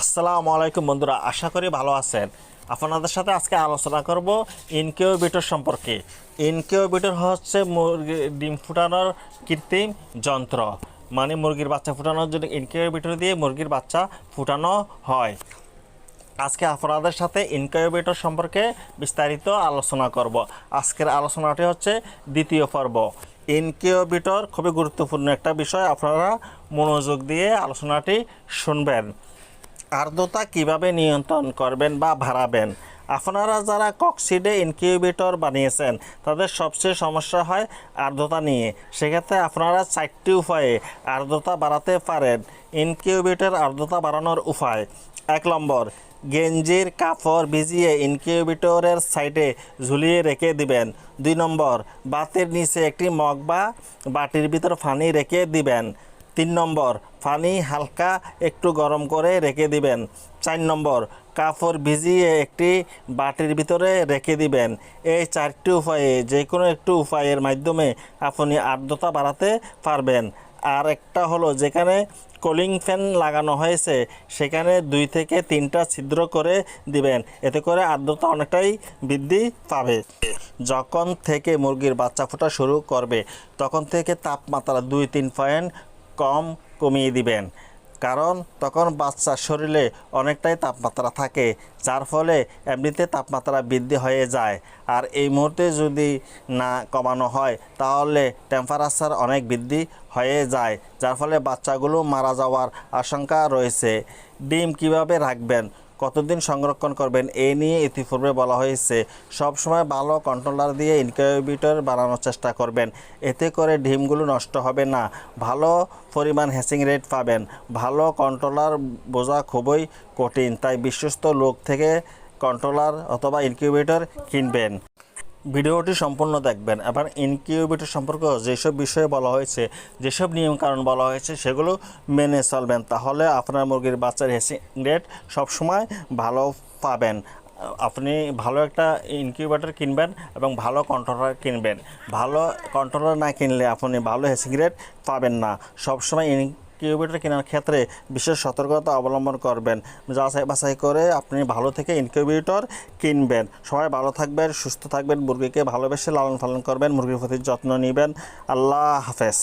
আসসালামু আলাইকুম বন্ধুরা, আশা করি ভালো আছেন। আপনাদের সাথে আজকে আলোচনা করব ইনকিউবেটর সম্পর্কে। ইনকিউবেটর হচ্ছে মুরগি ডিম ফুটানোর কৃত্রিম যন্ত্র। মানে মুরগির বাচ্চা ফুটানোর জন্য ইনকিউবেটর দিয়ে মুরগির বাচ্চা ফুটানো হয়। আজকে আপনাদের সাথে ইনকিউবেটর সম্পর্কে বিস্তারিত আলোচনা করব। আজকের আলোচনাটি হচ্ছে দ্বিতীয় পর্ব। ইনকিউবেটর খুবই গুরুত্বপূর্ণ একটা বিষয়। আপনারা মনোযোগ দিয়ে আলোচনাটি শুনবেন। আর্দ্রতা কীভাবে নিয়ন্ত্রণ করবেন বা ভাড়াবেন আপনারা যারা কক্সিডে ইনকিউবেটর বানিয়েছেন, তাদের সবচেয়ে সমস্যা হয় আর্দ্রতা নিয়ে। সেক্ষেত্রে আপনারা চারটি উপায়ে আর্দ্রতা বাড়াতে পারেন। ইনকিউবেটর আর্দ্রতা বাড়ানোর উপায়। এক নম্বর, গেঞ্জির কাপড় ভিজিয়ে ইনকিউবেটরের সাইডে ঝুলিয়ে রেখে দিবেন। দুই নম্বর, বাতের নিচে একটি মগ বা বাটির ভিতর ফানি রেখে দিবেন। তিন নম্বর, পানি হালকা একটু গরম করে রেখে দিবেন। চার নম্বর, কাপড় ভিজিয়ে একটি বাটির ভিতরে রেখে দিবেন। এই চারটি উপায়ে যে কোনো একটি উপায়ের মাধ্যমে আপনি আর্দ্রতা বাড়াতে পারবেন। আর একটা হলো যেখানে কুলিং ফ্যান লাগানো হয়েছে, সেখানে দুই থেকে তিনটা ছিদ্র করে দিবেন। এতে করে আর্দ্রতা অনেকটাই বৃদ্ধি পাবে। যখন থেকে মুরগির বাচ্চা ফোটা শুরু করবে, তখন থেকে তাপমাত্রা দুই তিন পয়েন্ট কম কমিয়ে দিবেন। কারণ তখন বাচ্চার শরীরে অনেকটাই তাপমাত্রা থাকে, যার ফলে এমনিতে তাপমাত্রা বৃদ্ধি হয়ে যায়। আর এই মুহূর্তে যদি না কমানো হয়, তাহলে টেম্পারেচার অনেক বৃদ্ধি হয়ে যায়, যার ফলে বাচ্চাগুলো মারা যাওয়ার আশঙ্কা রয়েছে। ডিম কীভাবে রাখবেন? কতদিন সংরক্ষণ করবেন এ নিয়ে ইতিপূর্বে বলা হয়েছে। সবসময় ভালো কন্ট্রোলার দিয়ে ইনকিউবেটর বানানোর চেষ্টা করবেন। এতে করে ডিমগুলো নষ্ট হবে না। ভালো পরিমাণ হ্যাসিং রেট পাবেন। ভালো কন্ট্রোলার বোঝা খুবই কঠিন। তাই বিশ্বস্ত লোক থেকে কন্ট্রোলার অথবা ইনকিউবেটর কিনবেন। ভিডিওটি সম্পূর্ণ দেখবেন এবার ইনকিউবেটর সম্পর্কে যেসব বিষয়ে বলা হয়েছে, যেসব নিয়মকানুন বলা হয়েছে, সেগুলো মেনে চলবেন। তাহলে আপনার মুরগির বাচ্চার হেসিং রেট সবসময় ভালো পাবেন। আপনি ভালো একটা ইনকিউবেটর কিনবেন এবং ভালো কন্ট্রোলার কিনবেন। ভালো কন্ট্রোলার না কিনলে আপনি ভালো হেসিং রেট পাবেন না। সবসময় ইনকিউবেটর কেনার ক্ষেত্রে বিশেষ সতর্কতা অবলম্বন করবেন। যাচাই বাছাই করে আপনি ভালো থেকে ইনকিউবেটর কিনবেন। সবাই ভালো থাকবেন, সুস্থ থাকবেন, মুরগিকে ভালোবেসে লালন পালন করবেন, মুরগির প্রতি যত্ন নেবেন। আল্লাহ হাফেজ।